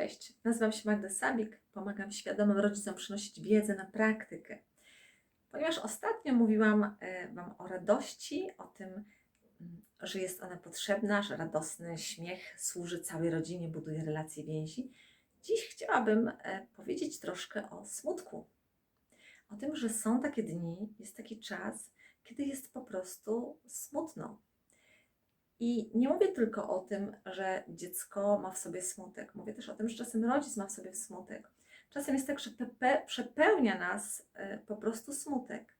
Cześć, nazywam się Magda Sabik, pomagam świadomym rodzicom przynosić wiedzę na praktykę. Ponieważ ostatnio mówiłam e, Wam o radości, o tym, mm, że jest ona potrzebna, że radosny śmiech służy całej rodzinie, buduje relacje więzi, dziś chciałabym e, powiedzieć troszkę o smutku. O tym, że są takie dni, jest taki czas, kiedy jest po prostu smutno. I nie mówię tylko o tym, że dziecko ma w sobie smutek. Mówię też o tym, że czasem rodzic ma w sobie smutek. Czasem jest tak, że przepełnia nas e, po prostu smutek.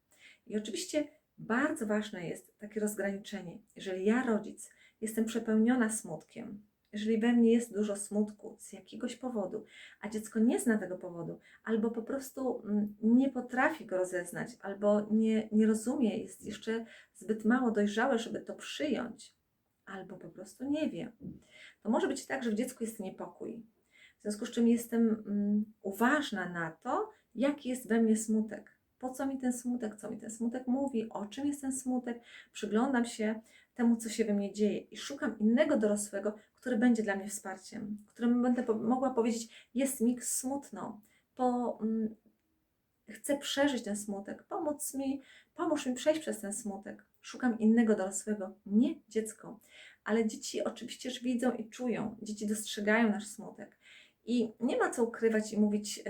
I oczywiście bardzo ważne jest takie rozgraniczenie. Jeżeli ja, rodzic, jestem przepełniona smutkiem, jeżeli we mnie jest dużo smutku z jakiegoś powodu, a dziecko nie zna tego powodu, albo po prostu mm, nie potrafi go rozeznać, albo nie, nie rozumie, jest jeszcze zbyt mało dojrzałe, żeby to przyjąć, albo po prostu nie wie. To może być tak, że w dziecku jest niepokój. W związku z czym jestem mm, uważna na to, jaki jest we mnie smutek. Po co mi ten smutek, co mi ten smutek mówi, o czym jest ten smutek. Przyglądam się temu, co się we mnie dzieje i szukam innego dorosłego, który będzie dla mnie wsparciem, któremu będę mogła powiedzieć: Jest mi smutno, po, mm, chcę przeżyć ten smutek, pomóc mi, pomóż mi przejść przez ten smutek. Szukam innego dorosłego, nie dziecko. Ale dzieci oczywiście widzą i czują, dzieci dostrzegają nasz smutek. I nie ma co ukrywać i mówić,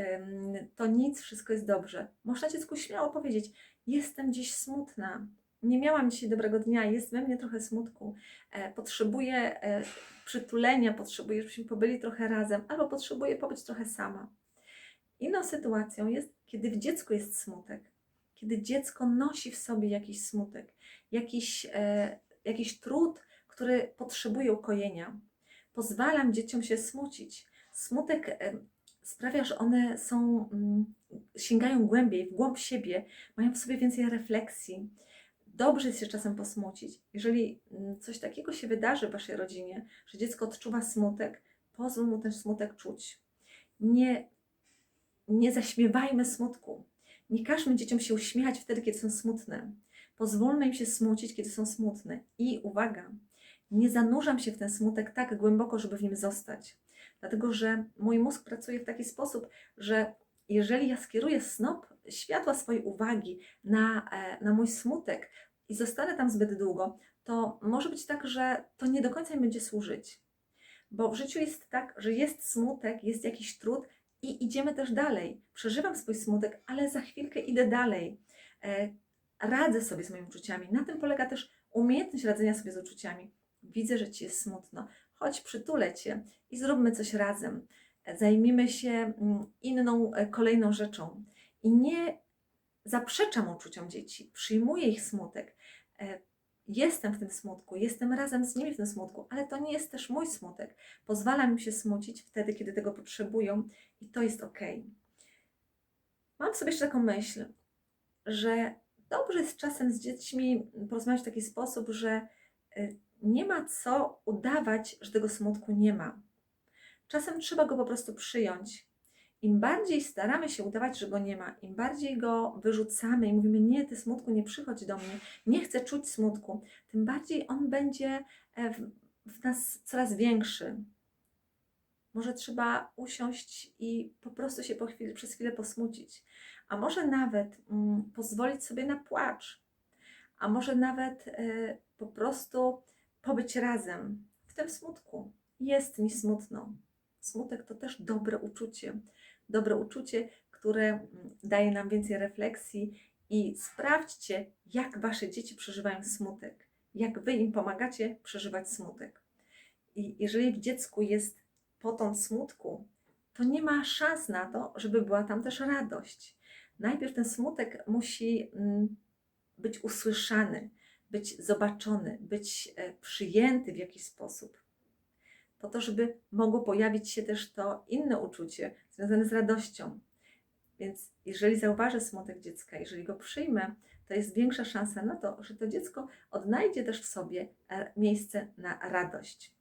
to nic, wszystko jest dobrze. Można dziecku śmiało powiedzieć: Jestem dziś smutna, nie miałam dzisiaj dobrego dnia, jest we mnie trochę smutku, e, potrzebuję e, przytulenia, potrzebuję, żebyśmy pobyli trochę razem, albo potrzebuję pobyć trochę sama. Inną sytuacją jest, kiedy w dziecku jest smutek, kiedy dziecko nosi w sobie jakiś smutek, jakiś, e, jakiś trud, który potrzebuje ukojenia. Pozwalam dzieciom się smucić. Smutek e, sprawia, że one są, mm, sięgają głębiej, w głąb siebie, mają w sobie więcej refleksji. Dobrze jest się czasem posmucić. Jeżeli mm, coś takiego się wydarzy w waszej rodzinie, że dziecko odczuwa smutek, pozwól mu ten smutek czuć. Nie, nie zaśmiewajmy smutku. Nie każmy dzieciom się uśmiechać wtedy, kiedy są smutne. Pozwólmy im się smucić, kiedy są smutne. I uwaga, nie zanurzam się w ten smutek tak głęboko, żeby w nim zostać. Dlatego, że mój mózg pracuje w taki sposób, że jeżeli ja skieruję snop światła swojej uwagi na, e, na mój smutek i zostanę tam zbyt długo, to może być tak, że to nie do końca mi będzie służyć. Bo w życiu jest tak, że jest smutek, jest jakiś trud i idziemy też dalej. Przeżywam swój smutek, ale za chwilkę idę dalej. E, Radzę sobie z moimi uczuciami. Na tym polega też umiejętność radzenia sobie z uczuciami. Widzę, że ci jest smutno. Chodź, przytulę cię i zróbmy coś razem. E, Zajmijmy się mm, inną, e, kolejną rzeczą. I nie zaprzeczam uczuciom dzieci, przyjmuję ich smutek. Jestem w tym smutku, jestem razem z nimi w tym smutku, ale to nie jest też mój smutek. Pozwalam im się smucić wtedy, kiedy tego potrzebują i to jest ok. Mam w sobie jeszcze taką myśl, że dobrze jest czasem z dziećmi porozmawiać w taki sposób, że y, nie ma co udawać, że tego smutku nie ma. Czasem trzeba go po prostu przyjąć. Im bardziej staramy się udawać, że go nie ma, im bardziej go wyrzucamy i mówimy: Nie, ty smutku, nie przychodź do mnie, nie chcę czuć smutku, tym bardziej on będzie e, w, w nas coraz większy. Może trzeba usiąść i po prostu się po chwili, przez chwilę posmucić, a może nawet mm, pozwolić sobie na płacz, a może nawet e, po prostu pobyć razem w tym smutku. Jest mi smutno. Smutek to też dobre uczucie. Dobre uczucie, które mm, daje nam więcej refleksji i sprawdźcie, jak wasze dzieci przeżywają smutek, jak wy im pomagacie przeżywać smutek. I jeżeli w dziecku jest potąd smutku, to nie ma szans na to, żeby była tam też radość. Najpierw ten smutek musi mm, być usłyszany, być zobaczony, być e, przyjęty w jakiś sposób. Po to, żeby mogło pojawić się też to inne uczucie związane z radością. Więc jeżeli zauważę smutek dziecka, jeżeli go przyjmę, to jest większa szansa na to, że to dziecko odnajdzie też w sobie e, miejsce na radość.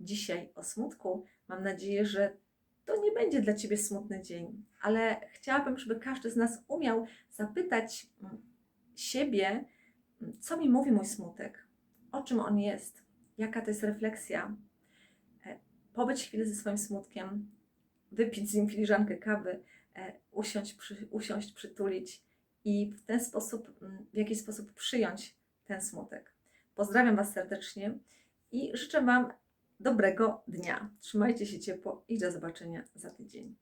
Dzisiaj o smutku mam nadzieję, że to nie będzie dla Ciebie smutny dzień, ale chciałabym, żeby każdy z nas umiał zapytać mm, siebie, mm, co mi mówi mój smutek, o czym on jest, jaka to jest refleksja. Pobyć chwilę ze swoim smutkiem, wypić z nim filiżankę kawy, e, usiąść, przy, usiąść, przytulić i w ten sposób, mm, w jakiś sposób przyjąć ten smutek. Pozdrawiam Was serdecznie i życzę Wam dobrego dnia. Trzymajcie się ciepło i do zobaczenia za tydzień.